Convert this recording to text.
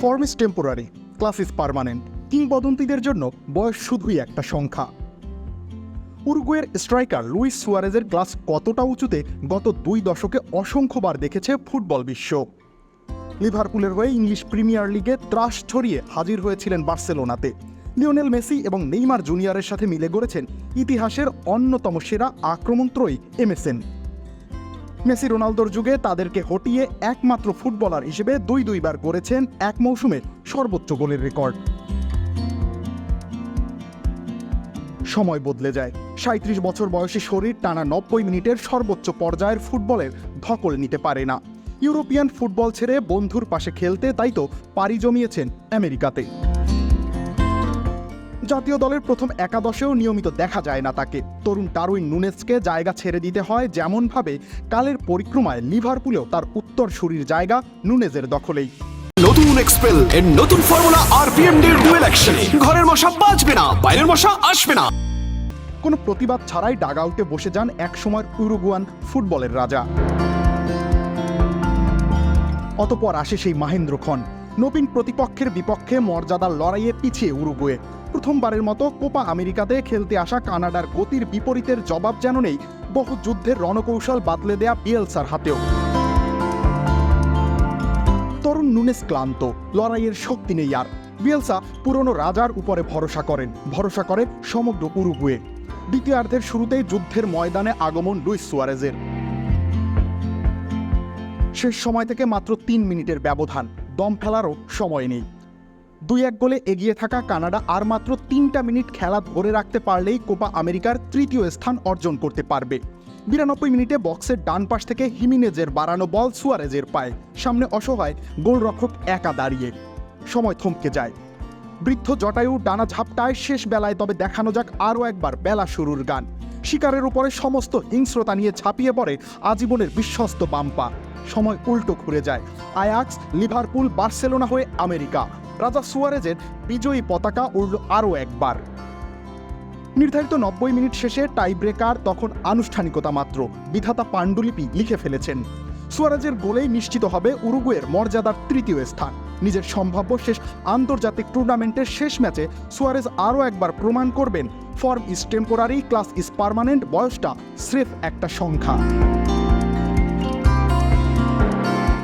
Form is temporary class is permanent কিংবদন্তিদের জন্য বয়স শুধুই একটা সংখ্যা। উরুগুয়ের স্ট্রাইকার লুইস সুয়ারেজের ক্লাস কতটা উঁচুতে গত দুই দশকে অসংখ্যবার দেখেছে ফুটবল বিশ্ব। লিভারপুলের হয়ে ইংলিশ প্রিমিয়ার লিগে ত্রাস ছড়িয়ে হাজির হয়েছিলেন বার্সেলোনাতে। লিওনেল মেসি এবং নেইমার জুনিয়রের সাথে মিলে গড়েছেন ইতিহাসের অন্যতম সেরা আক্রমণত্রয়ী এমএসএন। মেসি রোনালদোর যুগে তাদেরকে হটিয়ে একমাত্র ফুটবলার হিসেবে দুই দুইবার করেছেন এক মৌসুমে সর্বোচ্চ গোলের রেকর্ড। সময় বদলে যায়। সাঁত্রিশ বছর বয়সী শরীর টানা নব্বই মিনিটের সর্বোচ্চ পর্যায়ের ফুটবলের ধকল নিতে পারে না। ইউরোপিয়ান ফুটবল ছেড়ে বন্ধুর পাশে খেলতে তাই তো পাড়ি জমিয়েছেন আমেরিকাতে। জাতীয় দলের প্রথম একাদশেও নিয়মিত দেখা যায় না তাকে। তরুণ টারুইন নুনেসকে জায়গা ছেড়ে দিতে হয় যেমনভাবে কালের পরিক্রমায় লিভারপুলেও তার উত্তর সুরির জায়গা নুনেজের দখলেই। নতুন এক্সপেল এর নতুন ফর্মুলা আরপিএম ডের ডুয়েল অ্যাকশন ঘরের মশা বাঁচবে না বাইরের মশা আসবে না। কোনো প্রতিবাদ ছাড়াই ডাগআউটে বসে যান একসময়ের উরুগুয়ান ফুটবলের রাজা। অতপর আসে সেই মাহেন্দ্র খন নবীন প্রতিপক্ষের বিপক্ষে মর্যাদার লড়াইয়ে পিছিয়ে উরুগুয়ে। প্রথমবারের মতো কোপা আমেরিকাতে খেলতে আসা কানাডার গতির বিপরীতের জবাব যেন নেই, বহু যুদ্ধের রণকৌশল বাতলে দেয়া বিএলসার হাতেও। তরুণ নুনেস ক্লান্ত, লড়াইয়ের শক্তি নেই আর। বিয়েলসা পুরনো রাজার উপরে ভরসা করেন, ভরসা করে সমগ্র উরুগুয়ে। দ্বিতীয়ার্ধের শুরুতেই যুদ্ধের ময়দানে আগমন লুইস সুয়ারেজের। শেষ সময় থেকে মাত্র তিন মিনিটের ব্যবধান। দম ফেলারও সময় নেই। দুই এক গোলে এগিয়ে থাকা কানাডা আর মাত্র তিনটা মিনিট খেলা ধরে রাখতে পারলেই কোপা আমেরিকার তৃতীয় স্থান অর্জন করতে পারবে। বিরানব্বই মিনিটে বক্সের ডান পাশ থেকে হিমিনেজের বাড়ানো বল সুয়ারেজের পায়। সামনে অসহায় গোলরক্ষক একা দাঁড়িয়ে। সময় থমকে যায়। বৃদ্ধ জটায়ু ডানা ঝাপটায় শেষ বেলায়, তবে দেখানো যাক আরও একবার বেলা শুরুর গান। শিকারের উপরে সমস্ত হিংস্রতা নিয়ে ছাপিয়ে পড়ে আজীবনের বিশ্বস্ত বাম্পা। সময় উল্টো ঘুরে যায়। আয়াক্স, লিভারপুল, বার্সেলোনা হয়ে আমেরিকা। রাজা সুয়ারেজের বিজয়ী পতাকা উড়ল আরও একবার। নির্ধারিত নব্বই মিনিট শেষে টাই ব্রেকার তখন আনুষ্ঠানিকতা মাত্র, বিধাতা পাণ্ডুলিপি লিখে ফেলেছেন। সুয়ারেজের গোলেই নিশ্চিত হবে উরুগুয়ের মর্যাদার তৃতীয় স্থান। নিজের সম্ভাব্য শেষ আন্তর্জাতিক টুর্নামেন্টের শেষ ম্যাচে সুয়ারেজ আরও একবার প্রমাণ করবেন, form is temporary class is permanent বয়সটা স্রেফ একটা সংখ্যা।